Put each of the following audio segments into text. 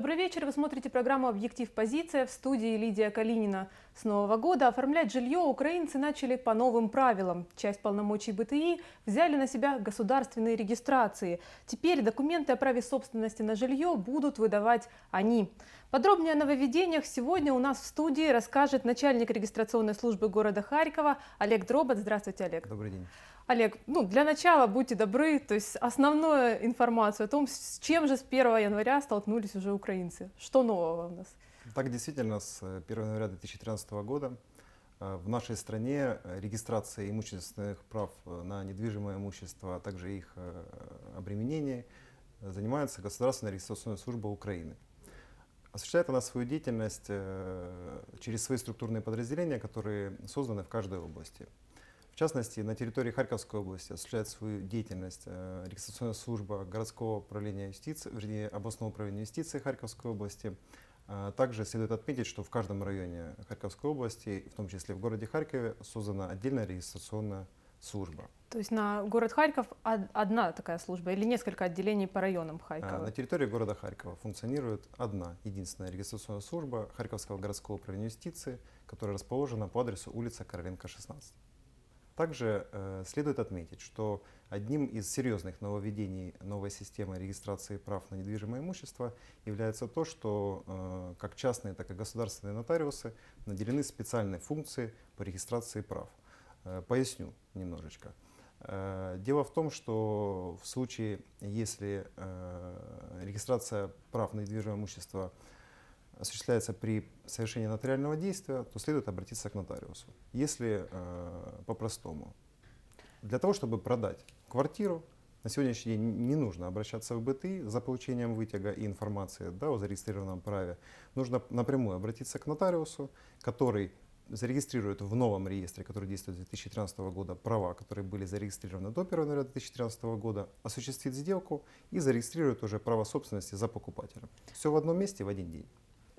Добрый вечер. Вы смотрите программу «Объектив. Позиция» в студии Лидия Калинина. С Нового года оформлять жилье украинцы начали по новым правилам. Часть полномочий БТИ взяли на себя государственные регистрации. Теперь документы о праве собственности на жилье будут выдавать они. Подробнее о нововведениях сегодня у нас в студии расскажет начальник регистрационной службы города Харькова Олег Дробот. Здравствуйте, Олег. Добрый день. Олег, ну, для начала будьте добры, то есть основную информацию о том, с чем же с 1 января столкнулись уже украинцы. Что нового у нас? Так, действительно, с 1 января 2013 года э, в нашей стране регистрация имущественных прав на недвижимое имущество, а также их э, обременение занимается Государственная регистрационная служба Украины. Осуществляет она свою деятельность э, через свои структурные подразделения, которые созданы в каждой области. В частности, на территории Харьковской области осуществляет свою деятельность э, регистрационная служба городского управления юстиции, вернее, областного управления юстиции Харьковской области. А также следует отметить, что в каждом районе Харьковской области, в том числе в городе Харькове, создана отдельная регистрационная служба. То есть на город Харьков одна такая служба или несколько отделений по районам Харькова? На территории города Харькова функционирует одна единственная регистрационная служба Харьковского городского управления юстиции, которая расположена по адресу улица Короленко, 16. Также э, следует отметить, что одним из серьезных нововведений новой системы регистрации прав на недвижимое имущество является то, что э, как частные, так и государственные нотариусы наделены специальной функцией по регистрации прав. Э, поясню немножечко. Э, дело в том, что в случае, если э, регистрация прав на недвижимое имущество осуществляется при совершении нотариального действия, то следует обратиться к нотариусу. Если э, по-простому, для того, чтобы продать квартиру, на сегодняшний день не нужно обращаться в БТИ за получением вытяга и информации да, о зарегистрированном праве. Нужно напрямую обратиться к нотариусу, который зарегистрирует в новом реестре, который действует с 2013 года, права, которые были зарегистрированы до 1 января 2013 года, осуществит сделку и зарегистрирует уже право собственности за покупателем. Все в одном месте в один день.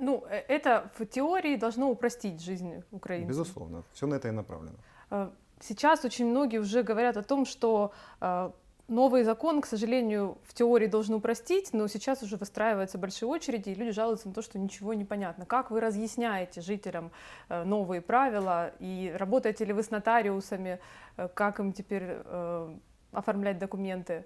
Ну, э, это в теории должно упростить жизнь украинцев. Безусловно, все на это и направлено. Э, сейчас очень многие уже говорят о том, что э, новый закон, к сожалению, в теории должен упростить, но сейчас уже выстраиваются большие очереди, и люди жалуются на то, что ничего не понятно. Как вы разъясняете жителям новые правила, и работаете ли вы с нотариусами, как им теперь оформлять документы?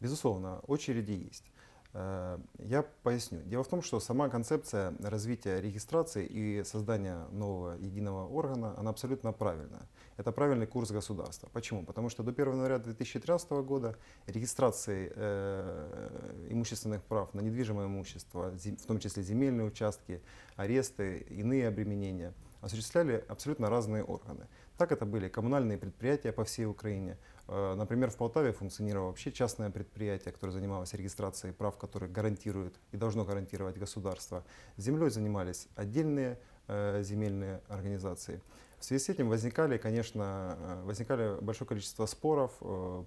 Безусловно, очереди есть. Э, я поясню. Дело в том, что сама концепция развития регистрации и создания нового единого органа, она абсолютно правильная. Это правильный курс государства. Почему? Потому что до 1 января 2013 года регистрации э, имущественных прав на недвижимое имущество, в том числе земельные участки, аресты, иные обременения, осуществляли абсолютно разные органы. Так это были коммунальные предприятия по всей Украине, Э, например, в Полтаве функционировало вообще частное предприятие, которое занималось регистрацией прав, которые гарантируют и должно гарантировать государство. Землей занимались отдельные э, земельные организации. В связи с этим возникали, конечно, э, возникали большое количество споров,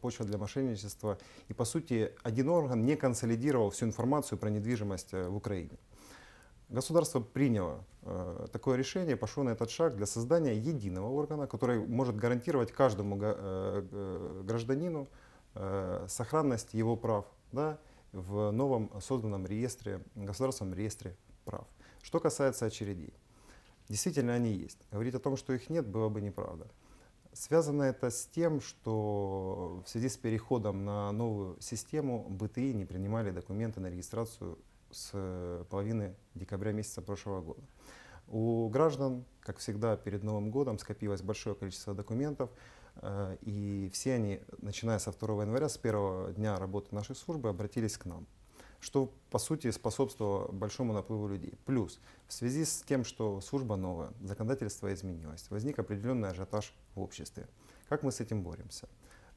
почва для мошенничества. И, по сути, один орган не консолидировал всю информацию про недвижимость в Украине. Государство приняло э, такое решение, пошло на этот шаг для создания единого органа, который может гарантировать каждому э, гражданину э, сохранность его прав да, в новом созданном реестре, государственном реестре прав. Что касается очередей. Действительно, они есть. Говорить о том, что их нет, было бы неправда. Связано это с тем, что в связи с переходом на новую систему БТИ не принимали документы на регистрацию с э, половины декабря месяца прошлого года. У граждан, как всегда, перед Новым годом скопилось большое количество документов, э, и все они, начиная со 2 января, с первого дня работы нашей службы, обратились к нам что по сути способствовало большому наплыву людей. Плюс в связи с тем, что служба новая, законодательство изменилось, возник определенный ажиотаж в обществе. Как мы с этим боремся?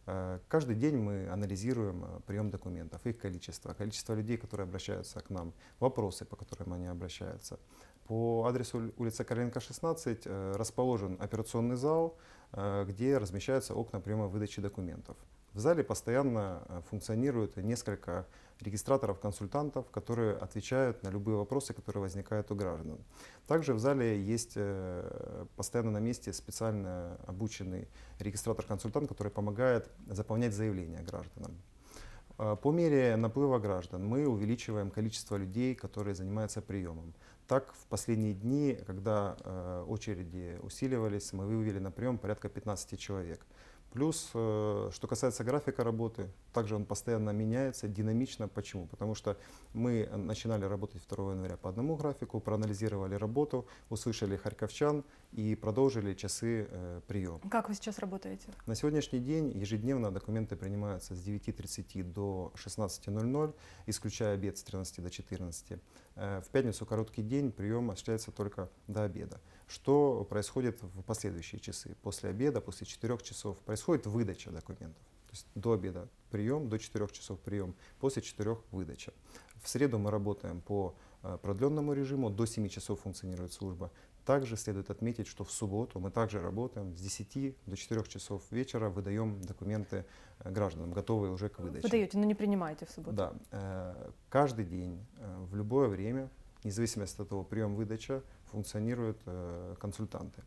Э, каждый день мы анализируем э, прием документов, их количество, количество людей, которые обращаются к нам, вопросы, по которым они обращаются. По адресу улица Короленко, 16 э, расположен операционный зал, где размещаются окна приема выдачи документов. В зале постоянно функционирует несколько регистраторов-консультантов, которые отвечают на любые вопросы, которые возникают у граждан. Также в зале есть э, постоянно на месте специально обученный регистратор-консультант, который помогает заполнять заявления гражданам. А, По мере наплыва граждан мы увеличиваем количество людей, которые занимаются приемом. Так, в последние дни, когда э, очереди усиливались, мы вывели на прием порядка 15 человек. Плюс, э, что касается графика работы, также он постоянно меняется, динамично. Почему? Потому что мы начинали работать 2 января по одному графику, проанализировали работу, услышали харьковчан и продолжили часы э, приема. Как вы сейчас работаете? На сегодняшний день ежедневно документы принимаются с 9.30 до 16.00, исключая обед с 13 до 14. Э, В пятницу короткий день, прием осуществляется только до обеда. Что происходит в последующие часы? После обеда, после 4 часов происходит выдача документов. То есть до обеда прием, до 4 часов прием, после 4 выдача. В среду мы работаем по э, продленному режиму, до 7 часов функционирует служба. Также следует отметить, что в субботу мы также работаем с 10 до 4 часов вечера, выдаем документы э, гражданам, готовые уже к выдаче. Вы даете, но не принимаете в субботу. Да, э, каждый день, э, в любое время, вне зависимости от того, прием-выдача, функционируют э, консультанты.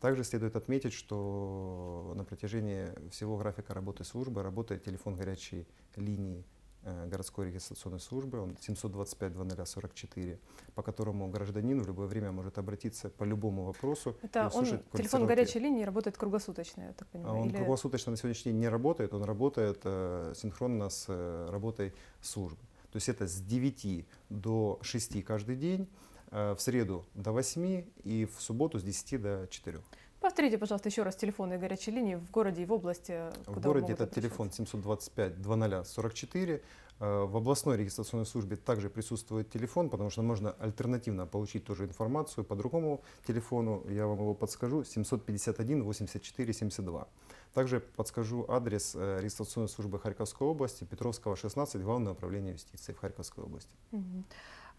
Также следует отметить, что на протяжении всего графика работы службы работает телефон горячей линии городской регистрационной службы, он 725-0044, по которому гражданин в любое время может обратиться по любому вопросу. Это он, телефон горячей линии работает круглосуточно, я так а понимаю. Он или- круглосуточно на сегодняшний день не работает, он работает э, синхронно с э, работой службы. То есть это с 9 до 6 каждый день, э, в среду до 8 и в субботу с 10 до 4. Повторите, пожалуйста, еще раз телефоны горячей линии в городе и в области. В городе могут это телефон 725-0044. Э, В областной регистрационной службе также присутствует телефон, потому что можно альтернативно получить тоже информацию по другому телефону. Я вам его подскажу. 751-84-72. Также подскажу адрес э, регистрационной службы Харьковской области, Петровского, 16, Главное управление юстиции в Харьковской области.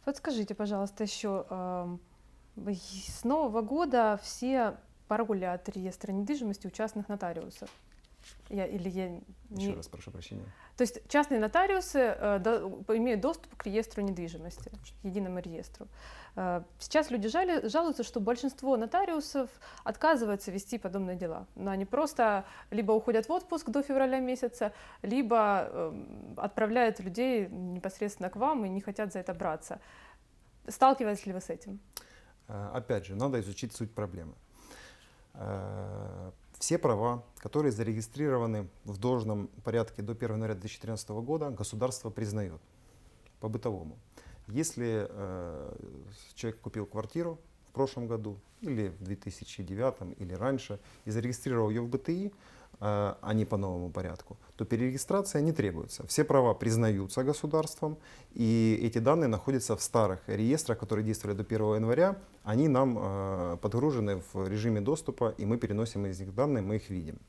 Подскажите, пожалуйста, еще эм, с Нового года все пароли от реестра недвижимости у частных нотариусов. Я, или я Еще не- раз прошу прощения. То есть частные нотариусы э, до- имеют доступ к реестру недвижимости, к единому реестру. Э, сейчас люди жали- жалуются, что большинство нотариусов отказываются вести подобные дела. Но они просто либо уходят в отпуск до февраля месяца, либо эм, отправляют людей непосредственно к вам и не хотят за это браться. Сталкивались ли вы с этим? Э, Опять же, надо изучить суть проблемы. Э, Все права, которые зарегистрированы в должном порядке до 1 января 2013 года, государство признает по-бытовому. Если э, человек купил квартиру в прошлом году или в 2009 или раньше и зарегистрировал ее в БТИ, а не по новому порядку, то перерегистрация не требуется. Все права признаются государством, и эти данные находятся в старых реестрах, которые действовали до 1 января. Они нам э, подгружены в режиме доступа, и мы переносим из них данные, мы их видим.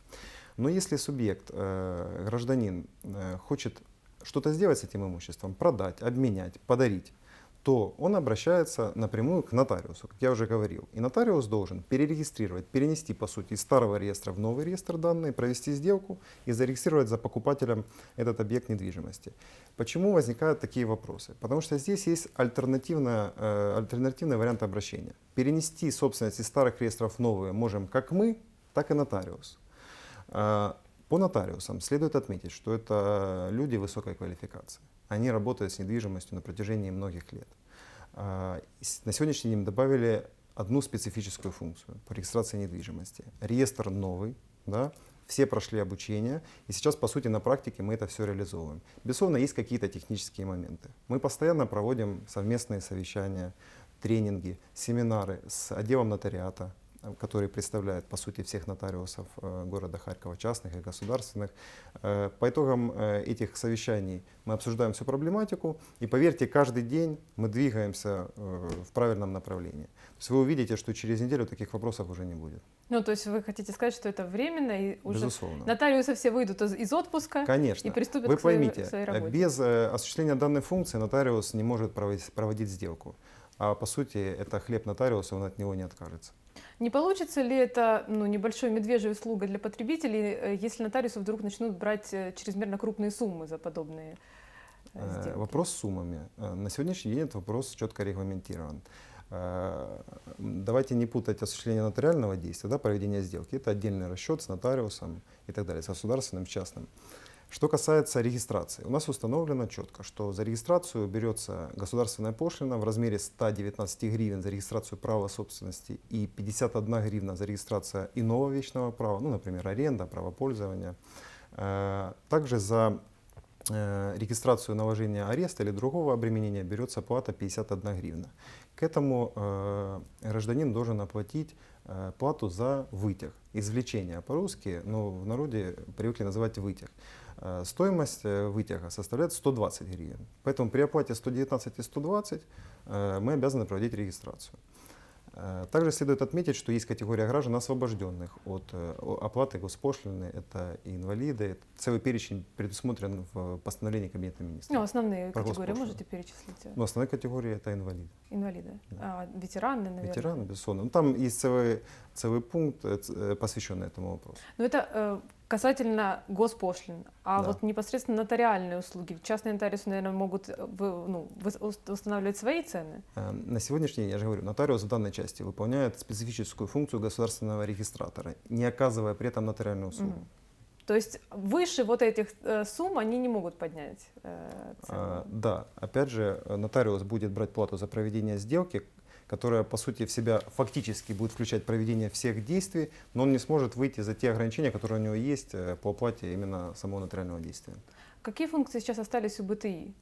Но если субъект, э, гражданин, э, хочет что-то сделать с этим имуществом, продать, обменять, подарить, то он обращается напрямую к нотариусу, как я уже говорил. И нотариус должен перерегистрировать, перенести, по сути, из старого реестра в новый реестр данные, провести сделку и зарегистрировать за покупателем этот объект недвижимости. Почему возникают такие вопросы? Потому что здесь есть альтернативная, э, альтернативный вариант обращения. Перенести собственность из старых реестров в новые можем как мы, так и нотариус. Э, По нотариусам следует отметить, что это люди высокой квалификации. Они работают с недвижимостью на протяжении многих лет. А, На сегодняшний день добавили одну специфическую функцию по регистрации недвижимости. Реестр новый, да, все прошли обучение, и сейчас, по сути, на практике мы это все реализовываем. Безусловно, есть какие-то технические моменты. Мы постоянно проводим совместные совещания, тренинги, семинары с отделом нотариата, который представляет, по сути, всех нотариусов э, города Харькова, частных и государственных. Э, По итогам э, этих совещаний мы обсуждаем всю проблематику, и поверьте, каждый день мы двигаемся в правильном направлении. То есть вы увидите, что через неделю таких вопросов уже не будет. Ну, то есть вы хотите сказать, что это временно, и уже Безусловно. нотариусы все выйдут из, отпуска Конечно. и приступят Вы к своей, поймите, своей э, работе. без осуществления данной функции нотариус не может проводить, проводить сделку. А по сути, это хлеб нотариуса, он от него не откажется. Не получится ли это ну, небольшой медвежьей услугой для потребителей, э, если нотариусы вдруг начнут брать э, чрезмерно крупные суммы за подобные э, сделки? Вопрос с суммами. На сегодняшний день этот вопрос четко регламентирован. Давайте не путать осуществление нотариального действия, да, проведение сделки. Это отдельный расчет с нотариусом и так далее, с государственным, с частным. Что касается регистрации, у нас установлено четко, что за регистрацию берется государственная пошлина в размере 119 гривен за регистрацию права собственности и 51 гривна за регистрацию иного вечного права, ну, например, аренда, право пользования. Э, Также за э, регистрацию наложения ареста или другого обременения берется плата 51 гривна. К этому э, гражданин должен оплатить плату за вытяг, извлечение по-русски, но в народе привыкли называть вытяг. Э, Стоимость э, вытяга составляет 120 гривен. Поэтому при оплате 119 и 120 э, мы обязаны проводить регистрацию. Также следует отметить, что есть категория граждан, освобожденных от оплаты госпошлины. Это и инвалиды. Это Целый перечень предусмотрен в постановлении Кабинета министров. Ну, основные категории госпошлину. можете перечислить? Но основная категория это инвалиды. Инвалиды. Да. А, ветераны, наверное. Ветераны, безусловно. Ну, там есть целый, целый пункт, э, э, посвященный этому вопросу. Но это э, касательно госпошлин. А Да. вот непосредственно нотариальные услуги. Частные нотариусы, наверное, могут ну, устанавливать свои цены. На сегодняшний день, я же говорю, нотариус в данной части выполняет специфическую функцию государственного регистратора, не оказывая при этом нотариальную услугу. Мгм. То есть выше вот этих сумм они не могут поднять э, цену. А, да, опять же, нотариус будет брать плату за проведение сделки, которая, по сути, в себя фактически будет включать проведение всех действий, но он не сможет выйти за те ограничения, которые у него есть э, по оплате именно самого нотариального действия. Какие функции сейчас остались у БТИ?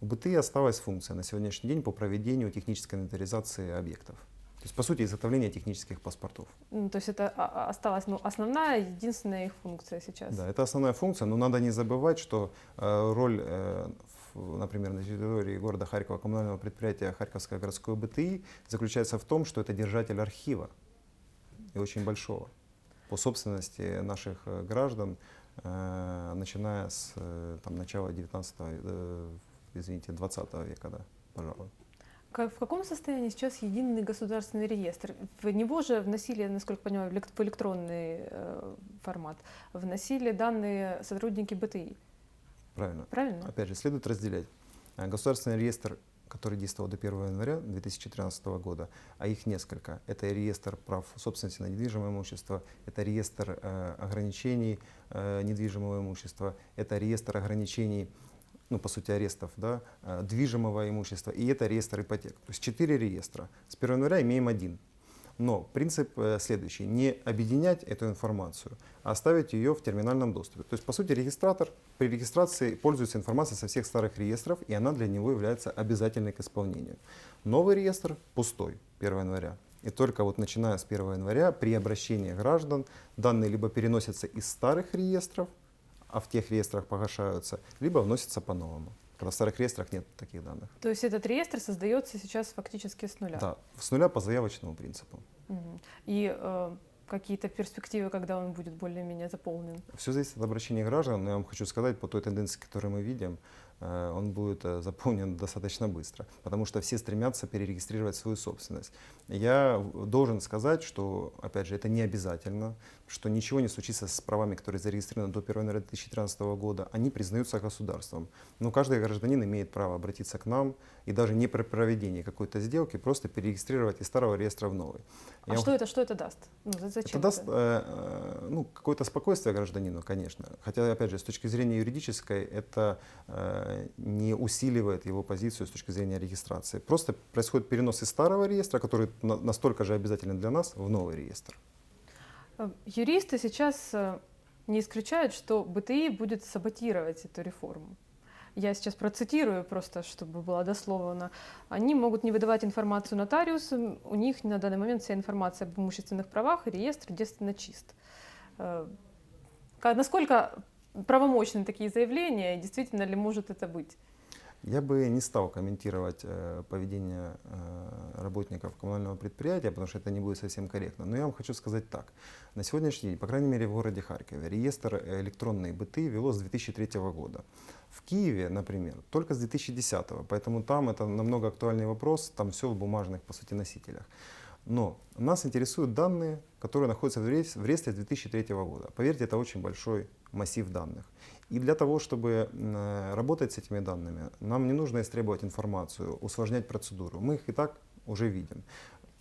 У БТИ осталась функция на сегодняшний день по проведению технической инвентаризации объектов. То есть, по сути, изготовление технических паспортов. Ну, то есть это а, а, осталась ну, основная, единственная их функция сейчас. Да, это основная функция, но надо не забывать, что э, роль, э, например, на территории города Харькова коммунального предприятия Харьковское городское БТИ заключается в том, что это держатель архива, и очень большого, по собственности наших э, граждан, э, начиная с э, там, начала 19 э, извините, 20 века, да, пожалуй. В каком состоянии сейчас единый государственный реестр? В него же вносили, насколько понимаю, в элект- в электронный формат, вносили данные сотрудники БТИ. Правильно. Правильно? Опять же, следует разделять. Э, Государственный реестр, который действовал до 1 января 2013 года, а их несколько. Это реестр прав собственности на недвижимое имущество, это реестр э, ограничений э, недвижимого имущества, это реестр ограничений, ну, по сути, арестов, да, э, движимого имущества, и это реестр ипотек. То есть четыре реестра. С 1 января имеем один. Но принцип э, следующий. Не объединять эту информацию, а оставить ее в терминальном доступе. То есть, по сути, регистратор при регистрации пользуется информацией со всех старых реестров, и она для него является обязательной к исполнению. Новый реестр пустой 1 января. И только вот начиная с 1 января при обращении граждан данные либо переносятся из старых реестров, а в тех реестрах погашаются, либо вносятся по-новому. Когда в старых реестрах нет таких данных. То есть этот реестр создается сейчас фактически с нуля. Да, с нуля по заявочному принципу. Мгм. И э, какие-то перспективы, когда он будет более-менее заполнен. Все зависит от обращения граждан, но я вам хочу сказать, по той тенденции, которую мы видим, он будет э, заполнен достаточно быстро, потому что все стремятся перерегистрировать свою собственность. Я должен сказать, что, опять же, это не обязательно, что ничего не случится с правами, которые зарегистрированы до 1 января 2013 года, они признаются государством. Но каждый гражданин имеет право обратиться к нам и даже не при проведении какой-то сделки просто перерегистрировать из старого реестра в новый. А Я вам что это, что это даст? Ну, за- зачем это даст э, э, ну, какое-то спокойствие гражданину, конечно. Хотя, опять же, с точки зрения юридической, это э, не усиливает его позицию с точки зрения регистрации. Просто происходит перенос из старого реестра, который на- настолько же обязателен для нас, в новый реестр. Э, Юристы сейчас э, не исключают, что БТИ будет саботировать эту реформу. Я сейчас процитирую просто, чтобы было дословно. Они могут не выдавать информацию нотариусам, у них на данный момент вся информация об имущественных правах и реестр девственно чист. Э, Насколько правомочны такие заявления, действительно ли может это быть? Я бы не стал комментировать э, поведение э, работников коммунального предприятия, потому что это не будет совсем корректно. Но я вам хочу сказать так. На сегодняшний день, по крайней мере в городе Харькове, реестр э, электронной БТ вело с 2003 года. В Киеве, например, только с 2010, поэтому там это намного актуальный вопрос, там все в бумажных, по сути, носителях. Но нас интересуют данные, которые находятся в реестре 2003 года. Поверьте, это очень большой массив данных. И для того, чтобы э, работать с этими данными, нам не нужно истребовать информацию, усложнять процедуру. Мы их и так уже видим.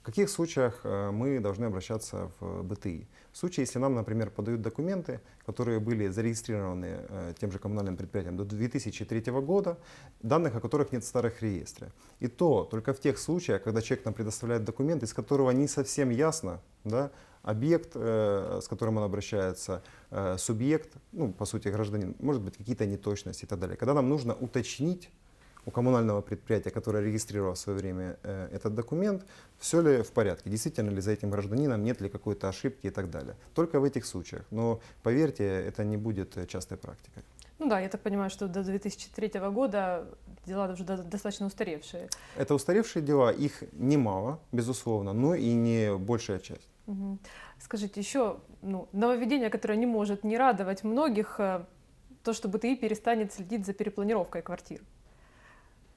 В каких случаях э, мы должны обращаться в БТИ? В случае, если нам, например, подают документы, которые были зарегистрированы э, тем же коммунальным предприятием до 2003 года, данных о которых нет в старых реестре. И то только в тех случаях, когда человек нам предоставляет документ, из которого не совсем ясно, да, объект, э, с которым он обращается, э, субъект, ну, по сути, гражданин, может быть, какие-то неточности и так далее. Когда нам нужно уточнить у коммунального предприятия, которое регистрировало в свое время э, этот документ, все ли в порядке, действительно ли за этим гражданином, нет ли какой-то ошибки и так далее. Только в этих случаях. Но поверьте, это не будет частой практикой. Ну да, я так понимаю, что до 2003 года дела уже до- достаточно устаревшие. Это устаревшие дела, их немало, безусловно, но и не большая часть. Скажите, еще ну, нововведение, которое не может не радовать многих, э, то, что БТИ перестанет следить за перепланировкой квартир.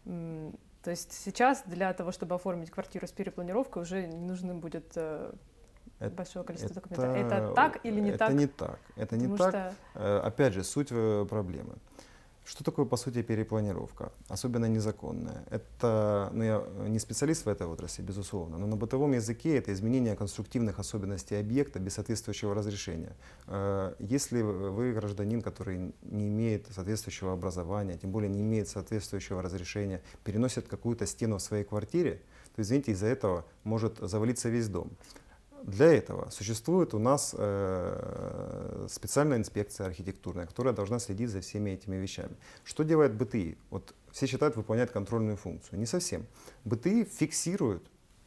То есть сейчас для того, чтобы оформить квартиру с перепланировкой, уже не нужно будет э, Это- большого количества документов. Это так или не это так? не так. Это не Потому так. что Э, Опять же, суть э, проблемы. Что такое, по сути, перепланировка? Особенно незаконная. Это, ну, я не специалист в этой отрасли, безусловно, но на бытовом языке это изменение конструктивных особенностей объекта без соответствующего разрешения. Э, Если вы гражданин, который не имеет соответствующего образования, тем более не имеет соответствующего разрешения, переносит какую-то стену в своей квартире, то, извините, из-за этого может завалиться весь дом. Для этого существует у нас э, специальная инспекция архитектурная, которая должна следить за всеми этими вещами. Что делает БТИ? Вот все считают выполнять контрольную функцию. Не совсем. БТИ фиксирует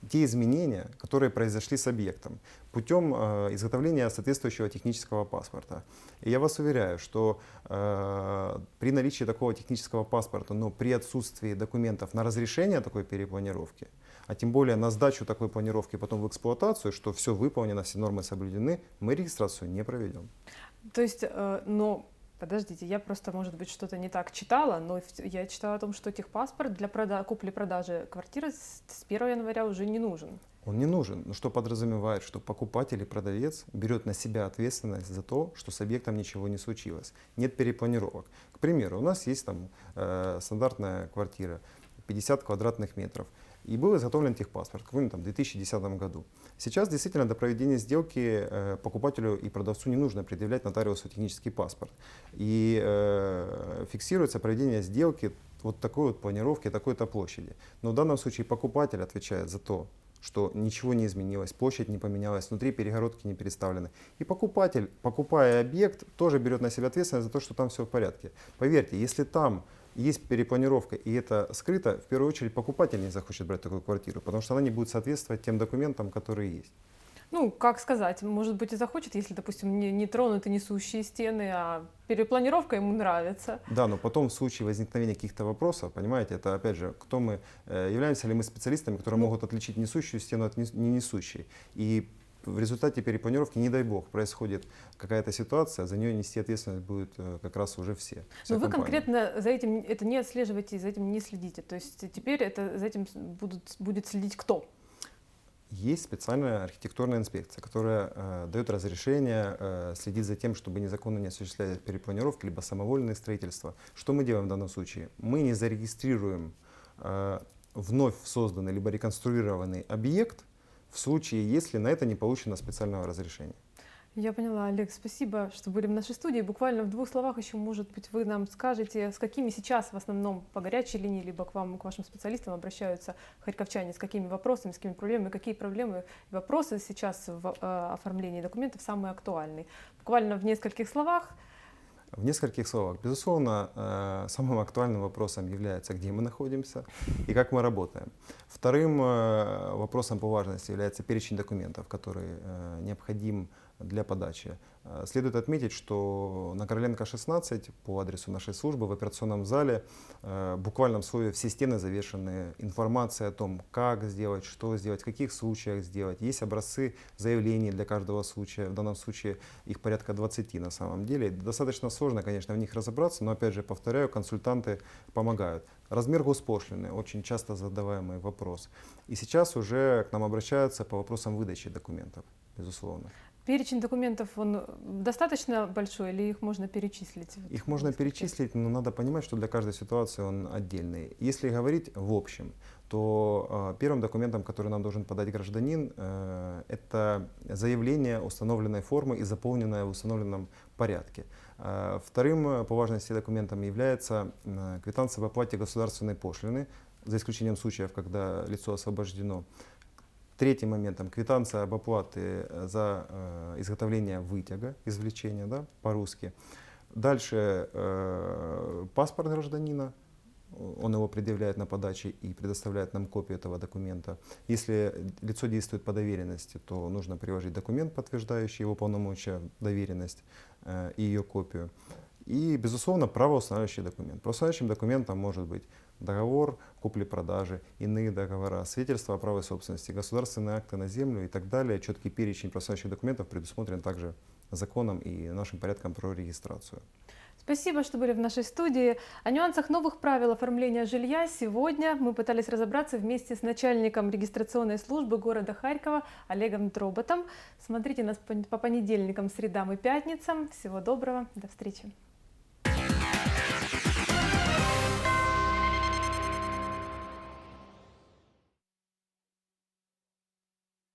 те изменения, которые произошли с объектом путем э, изготовления соответствующего технического паспорта. И я вас уверяю, что э, при наличии такого технического паспорта, но при отсутствии документов на разрешение такой перепланировки, а тем более на сдачу такой планировки потом в эксплуатацию, что все выполнено, все нормы соблюдены, мы регистрацию не проведем. То есть, э, но подождите, я просто, может быть, что-то не так читала, но я читала о том, что техпаспорт для прода- купли-продажи квартиры с с 1 января уже не нужен. Он не нужен, но что подразумевает, что покупатель и продавец берет на себя ответственность за то, что с объектом ничего не случилось. Нет перепланировок. К примеру, у нас есть там э, стандартная квартира, 50 квадратных метров, и был изготовлен техпаспорт в каком-нибудь там 2010 году. Сейчас действительно до проведения сделки э, покупателю и продавцу не нужно предъявлять нотариусу технический паспорт. И э, фиксируется проведение сделки вот такой вот планировки, такой-то площади. Но в данном случае покупатель отвечает за то, что ничего не изменилось, площадь не поменялась, внутри перегородки не переставлены. И покупатель, покупая объект, тоже берет на себя ответственность за то, что там все в порядке. Поверьте, если там есть перепланировка и это скрыто, в первую очередь покупатель не захочет брать такую квартиру, потому что она не будет соответствовать тем документам, которые есть. Ну, как сказать, может быть, и захочет, если, допустим, не, не тронуты несущие стены, а перепланировка ему нравится. Да, но потом в случае возникновения каких-то вопросов, понимаете, это опять же, кто мы, э, являемся ли мы специалистами, которые Ну. могут отличить несущую стену от не несущей. И в результате перепланировки, не дай бог, происходит какая-то ситуация, за нее нести ответственность будут э, как раз уже все. Но вы компания. конкретно за этим это не отслеживаете и за этим не следите. То есть теперь это за этим будут, будет следить кто? Есть специальная архитектурная инспекция, которая э, дает разрешение э, следить за тем, чтобы незаконно не осуществлялись перепланировки, либо самовольное строительство. Что мы делаем в данном случае? Мы не зарегистрируем э, вновь созданный либо реконструированный объект в случае, если на это не получено специального разрешения. Я поняла, Олег, спасибо, что были в нашей студии. Буквально в двух словах еще, может быть, вы нам скажете, с какими сейчас в основном по горячей линии, либо к вам, к вашим специалистам обращаются харьковчане, с какими вопросами, с какими проблемами, какие проблемы и вопросы сейчас в э, оформлении документов самые актуальные. Буквально в нескольких словах. В нескольких словах. Безусловно, э, самым актуальным вопросом является, где мы находимся и как мы работаем. Вторым э, вопросом по важности является перечень документов, который э, необходим для подачи. Следует отметить, что на Короленко 16 по адресу нашей службы в операционном зале в буквальном слове все стены завешены информацией о том, как сделать, что сделать, в каких случаях сделать. Есть образцы заявлений для каждого случая. В данном случае их порядка 20 на самом деле. Достаточно сложно, конечно, в них разобраться, но опять же, повторяю, консультанты помогают. Размер госпошлины, очень часто задаваемый вопрос. И сейчас уже к нам обращаются по вопросам выдачи документов, безусловно. Перечень документов, он достаточно большой или их можно перечислить? Их можно перечислить, но надо понимать, что для каждой ситуации он отдельный. Если говорить в общем, то э, первым документом, который нам должен подать гражданин, э, это заявление установленной формы и заполненное в установленном порядке. Э, Вторым э, по важности документом является квитанция об оплате государственной пошлины, за исключением случаев, когда лицо освобождено. Третьим моментом квитанция об оплате за изготовление вытяга, извлечения, да, по-русски. Дальше паспорт гражданина, он его предъявляет на подаче и предоставляет нам копию этого документа. Если лицо действует по доверенности, то нужно приложить документ, подтверждающий его полномочия, доверенность э, и ее копию. И, безусловно, правоустанавливающий документ. Правоустанавливающим документом может быть договор купли-продажи, иные договора, свидетельство о праве собственности, государственные акты на землю и так далее. Четкий перечень правоустанавливающих документов предусмотрен также законом и нашим порядком про регистрацию. Спасибо, что были в нашей студии. О нюансах новых правил оформления жилья сегодня мы пытались разобраться вместе с начальником регистрационной службы города Харькова Олегом Дроботом. Смотрите нас по понедельникам, средам и пятницам. Всего доброго, до встречи.